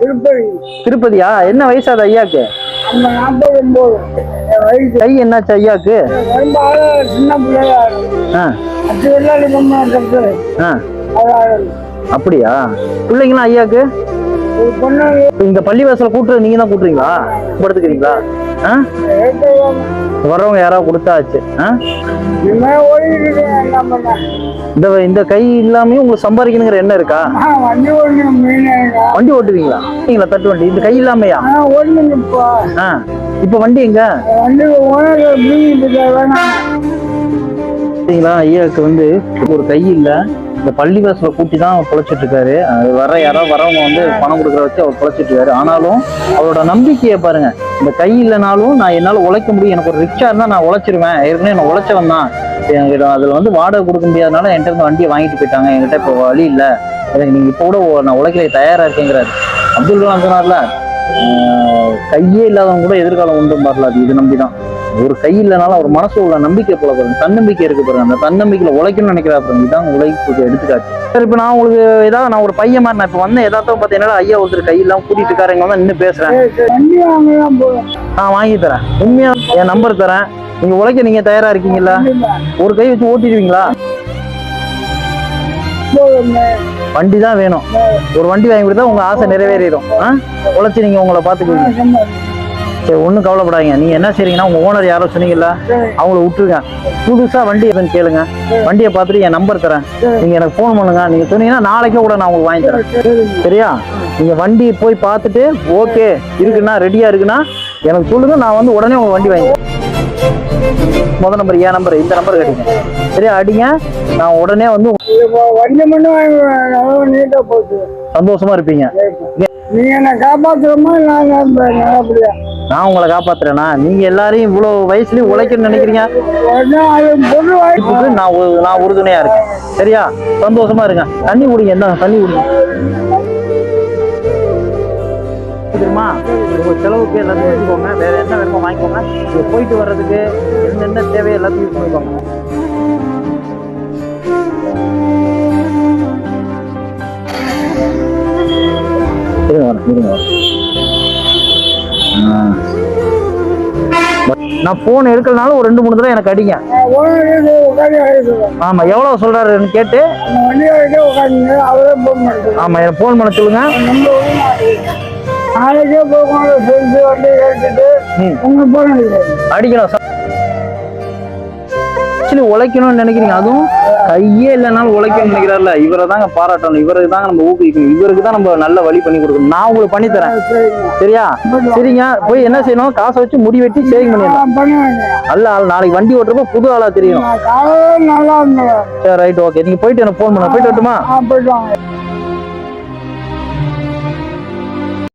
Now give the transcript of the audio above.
திருப்பதி. திருப்பதியா? என்ன வயசு அது ஐயாக்கு கை என்னாச்சு ஐயாக்கு? அப்படியா? பிள்ளைங்களாம் ஐயாக்கு? இந்த பள்ளிவாசல கூட்டுறது நீங்க தான் கூட்டுறீங்களா படுத்துக்கிறீங்களா வர்றவங்க யாராவது கொடுத்தாச்சு. இந்த இந்த கை இல்லாமையும் உங்களுக்கு சம்பாதிக்கணுங்கிற எண்ணம் இருக்கா? வண்டி ஓட்டுவீங்களா? நீங்களா தட்டு வண்டி? இந்த கை இல்லாமையா? ஆ இப்போ வண்டி எங்க? சரிங்களா ஐயாவுக்கு வந்து ஒரு கை இல்ல. இந்த பள்ளிவாசல கூட்டி தான் பொழைச்சிட்டு இருக்காரு அது வர யாராவது வரவங்க வந்து பணம் கொடுக்குற வச்சு அவர் பொழைச்சிட்டு இருக்காரு ஆனாலும் அவரோட நம்பிக்கையை பாருங்க. இந்த கை இல்லைனாலும் நான் என்னால உழைக்க முடியும். எனக்கு ஒரு ரிக்ஷா இருந்தா நான் உழைச்சிருவேன். ஏற்கனவே நான் உழைச்சவன் தான். அதுல வந்து வாடகை கொடுக்க முடியாதனால என்கிட்ட இருந்து வண்டியை வாங்கிட்டு போயிட்டாங்க. என்கிட்ட இப்போ வழி இல்ல. எனக்கு நீங்க இப்போ கூட நான் உழைக்கிற தயாரா இருக்கேங்கிறாரு. அப்துல் கலாம் சொன்னார்ல கையே இல்லாதவங்க கூட எதிர்காலம் உண்டு பாருல அது இது நம்பிதான். ஒரு கை இல்லைனாலும் அவர் மனசு உள்ள நம்பிக்கை போல பாருங்க தன்னம்பிக்கை இருக்கு பாருங்க அந்த தன்னம்பிக்கையில உழைக்கணும்னு நினைக்கிறா பாருங்க இதான் உழைப்புக்கு எடுத்துக்காட்டு. சார் இப்போ நான் உங்களுக்கு ஏதாவது நான் ஒரு பையன் மாதிரி நான் இப்போ வந்தேன் ஏதாவது பார்த்தீங்கன்னா ஐயா ஒருத்தர் கை இல்லாம கூட்டிட்டு இருக்காருங்க வந்து நின்று பேசுறேன். நான் வாங்கி தரேன். உண்மையா என் நம்பர் தரேன். நீங்க உழைக்க நீங்க தயாரா இருக்கீங்களா. ஒரு கை வச்சு ஓட்டிடுவீங்களா? வண்டி தான் வேணும். ஒரு வண்டி வாங்கி கொடுத்தா உங்க ஆசை நிறைவேறிடும். ஆ? உழைச்சி நீங்க உங்களை பாத்துக்குவீங்க சரி ஒன்றும் கவலைப்படாதீங்க. நீங்க என்ன செய்றீங்கன்னா உங்க ஓனர் யாரோ சொன்னீங்கல்ல அவங்கள விட்டுருங்க. புதுசா வண்டி எதுன்னு கேளுங்க. வண்டியை பார்த்துட்டு என் நம்பர் தரேன். நீங்க எனக்கு ஃபோன் பண்ணுங்க. நீங்க சொன்னீங்கன்னா நாளைக்கே கூட நான் உங்களுக்கு வாங்கி தரேன். சரியா? நீங்க வண்டி போய் பார்த்துட்டு ஓகே இருக்குன்னா ரெடியா இருக்குன்னா எனக்கு சொல்லுங்க நான் வந்து உடனே உங்க வண்டி வாங்கி தரேன். முத நம்பர் என் நம்பர் இந்த நம்பர் அடிங்க சரியா அடிங்க. நான் உடனே வந்து நீட்டா போச்சு. சந்தோஷமா இருப்பீங்க. நீங்க என்ன காப்பாத்துறோமா நான் உங்களை காப்பாத்துறேனா? நீங்க எல்லாரையும் இவ்வளவு வயசுலயும் உழைக்கணும்னு நினைக்கிறீங்க? நான் நான் உறுதுணையா இருக்கேன். சரியா? சந்தோஷமா இருங்க. தண்ணி குடிங்க. என்ன தண்ணி குடிங்க. உங்க செலவுக்கு எல்லாத்தையும் வச்சுக்கோங்க. வேற என்ன வேணுமோ வாங்கிக்கோங்க. நீங்க போயிட்டு வர்றதுக்கு என்னென்ன தேவையோ எல்லாத்தையும் யூஸ் பண்ணிக்கோங்க. நான் போன் எடுக்கலனாலும் ஒரு ரெண்டு மூணு தடவை எனக்கு அடிங்க. ஆமா எவ்வளவு சொல்றாருன்னு கேட்டு. ஆமா எனக்கு ஃபோன் பண்ண சொல்லுங்க. நாளைக்கே போகணும் செஞ்சு வண்டி எடுத்துட்டு ம். உங்க போன் அடிக்கிறாங்க. அடிக்கணும். ஆக்சுவலி உழைக்கணும்னு நினைக்கிறீங்க. அதுவும் கையே இல்லைனாலும் உழைக்கணும்னு நினைக்கிறாருல. இவரை தாங்க பாராட்டணும். இவருக்கு தாங்க நம்ம ஊக்குவிக்கணும். இவருக்கு தான் நம்ம நல்ல வழி பண்ணி கொடுக்கணும். நான் உங்களுக்கு பண்ணி தரேன். சரியா? சரிங்க. போய் என்ன செய்யணும்? காசை வச்சு முடி வெட்டி சேவிங் பண்ணிடலாம். நல்ல ஆள். நாளைக்கு வண்டி ஓட்டுறப்ப புது ஆளா இருந்தேன். சரி ரைட் ஓகே நீங்க போயிட்டு எனக்கு ஃபோன் பண்ணுங்க போயிட்டு வரட்டுமா? வாங்க.